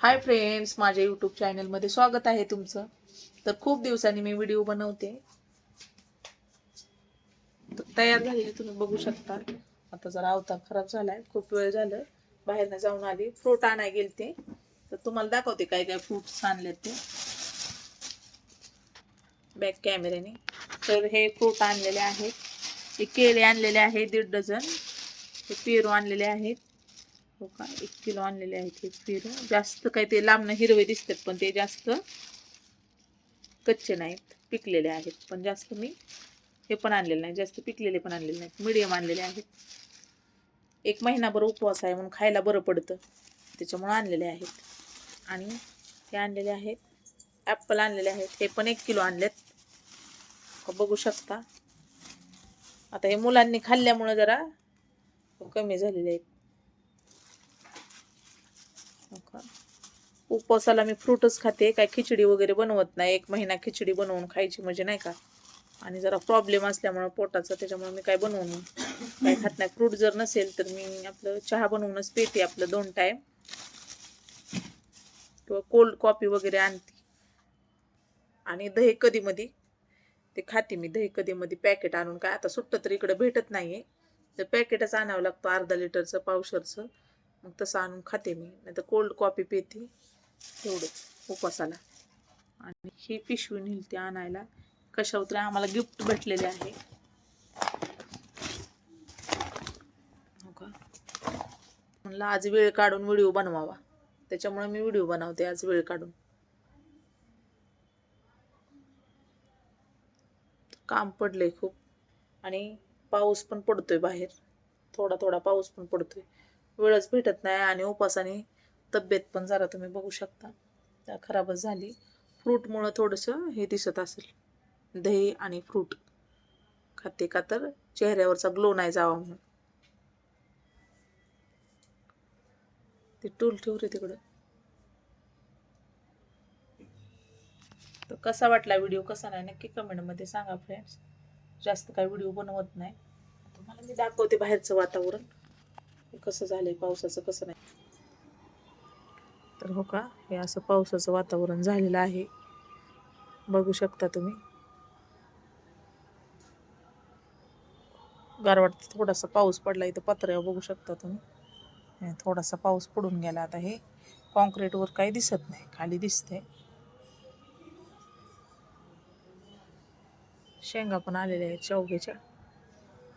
Hi friends माझ्या YouTube चॅनलमध्ये स्वागत आहे तुमचं. तर खूप दिवसांनी मी व्हिडिओ बनवते. तर तयार झालेली तुम्ही बघू शकता. आता जरा अवतार खराब झालाय. खूप वेळ झालं. बाहेरनं जाऊन आली. फ्रूट आणाय गेलते. तर तुम्हाला दाखवते काय काय फ्रूट्स आणले ते. बॅक कॅमेऱ्याने तर हे फ्रूट आणलेले आहेत. हे केळे आणलेले आहेत दीड डझन. हे पेरू आणलेले आहेत. हो का? एक किलो आणलेले आहेत हे पेरू जास्त काय ते लांबनं हिरवे दिसतात पण ते जास्त कच्चे नाहीत. पिकलेले आहेत. पण जास्त मी हे पण आणलेले नाही. जास्त पिकलेले पण आणलेले नाहीत. मिडियम आणलेले आहेत. एक महिनाभर उपवास आहे म्हणून खायला बरं पडतं. त्याच्यामुळं आणलेले आहेत. आणि हे आणलेले आहेत. ॲप्पल आणलेले आहेत. हे पण एक किलो आणलेत. हो, बघू शकता. आता हे मुलांनी खाल्ल्यामुळं जरा कमी झालेले आहेत हो का? उपवासाला मी फ्रूटच खाते. काय खिचडी वगैरे बनवत नाही. एक महिना खिचडी बनवून खायची म्हणजे नाही का? आणि जरा प्रॉब्लेम असल्यामुळं पोटाचा त्याच्यामुळे मी काय बनवून काय खात नाही. फ्रूट जर नसेल तर मी आपलं चहा बनवूनच पिते आपलं दोन टाईम किंवा कोल्ड कॉफी वगैरे आणते. आणि दही कधी मधी ते खाते मी. दही कधी मध्ये पॅकेट आणून. काय आता सुट्ट तर इकडं भेटत नाहीये. तर पॅकेटच आणावं लागतं. अर्धा लिटरचं पावशरचं. मग तसं आणून खाते मी. नाही तर कोल्ड कॉफी पिते. तेवढंच उपवासाला आणि ही पिशवी नेलती आणायला. कशावर आम्हाला गिफ्ट भेटलेले आहे. हो म्हणलं आज वेळ काढून व्हिडिओ बनवावा. त्याच्यामुळे मी व्हिडिओ बनवते आज वेळ काढून. काम पडलंय खूप. आणि पाऊस पण पडतोय बाहेर. थोडा थोडा पाऊस पण पडतोय. वेळच भेटत नाही आणि उपासाने तब्येत पण जरा तुम्ही बघू शकता. त्या खराबच झाली. फ्रूटमुळं थोडंसं हे दिसत असेल. दही आणि फ्रूट खाते का तर चेहऱ्यावरचा ग्लो नाही जावा म्हणून. ते टूल ठेव रे तिकडं. तर कसा वाटला व्हिडिओ कसा नाही? नक्की कमेंटमध्ये सांगा फ्रेंड्स जास्त काही व्हिडिओ बनवत नाही. तुम्हाला मी दाखवते बाहेरचं वातावरण. कसं झालंय पावसाचं कसं नाही. हो का? हे असं पावसाचं वातावरण झालेलं आहे. बघू शकता तुम्ही. गारवाट वाटतं थोडासा पाऊस पडला इथं पत्र्यावर बघू शकता तुम्ही. थोडासा पाऊस पडून गेला आता हे. कॉन्क्रीटवर काही दिसत नाही खाली दिसते शेंगा पण आलेल्या आहेत शेवग्याच्या.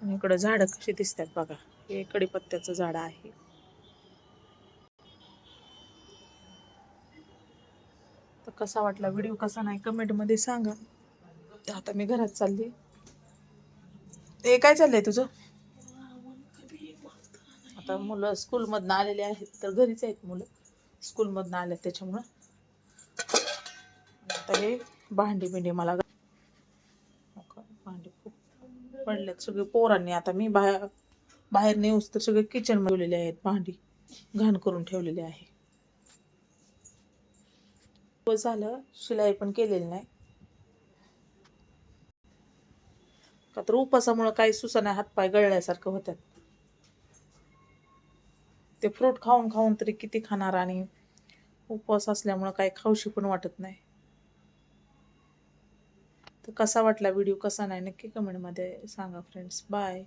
आणि इकडं झाडं कशी दिसतात बघा. हे कडीपत्त्याचं झाड आहे. कसा वाटला? व्हिडिओ कसा नाही? कमेंटमध्ये सांगा. तर आता मी घरात चालली. हे काय चाललंय तुझं? आता मुलं स्कूलमधनं आलेले आहेत. तर घरीच आहेत मुलं. स्कूलमधनं आले त्याच्यामुळं. आता हे भांडी बिंडी मला भांडी खूप पडल्यात सगळे पोरांनी. आता मी बाहेर बाहेर नेऊस तर सगळे किचन ठेवलेले आहेत भांडी. घाण करून ठेवलेले आहे. झालं शिलाई पण केलेली नाही. का तर उपासामुळं काही सुसाना हातपाय गळल्यासारखं होतात ते फ्रूट खाऊन खाऊन तरी किती खाणार आणि उपवास असल्यामुळं काही खाऊशी पण वाटत नाही. तर कसा वाटला व्हिडिओ कसा नाही नक्की कमेंटमध्ये सांगा फ्रेंड्स बाय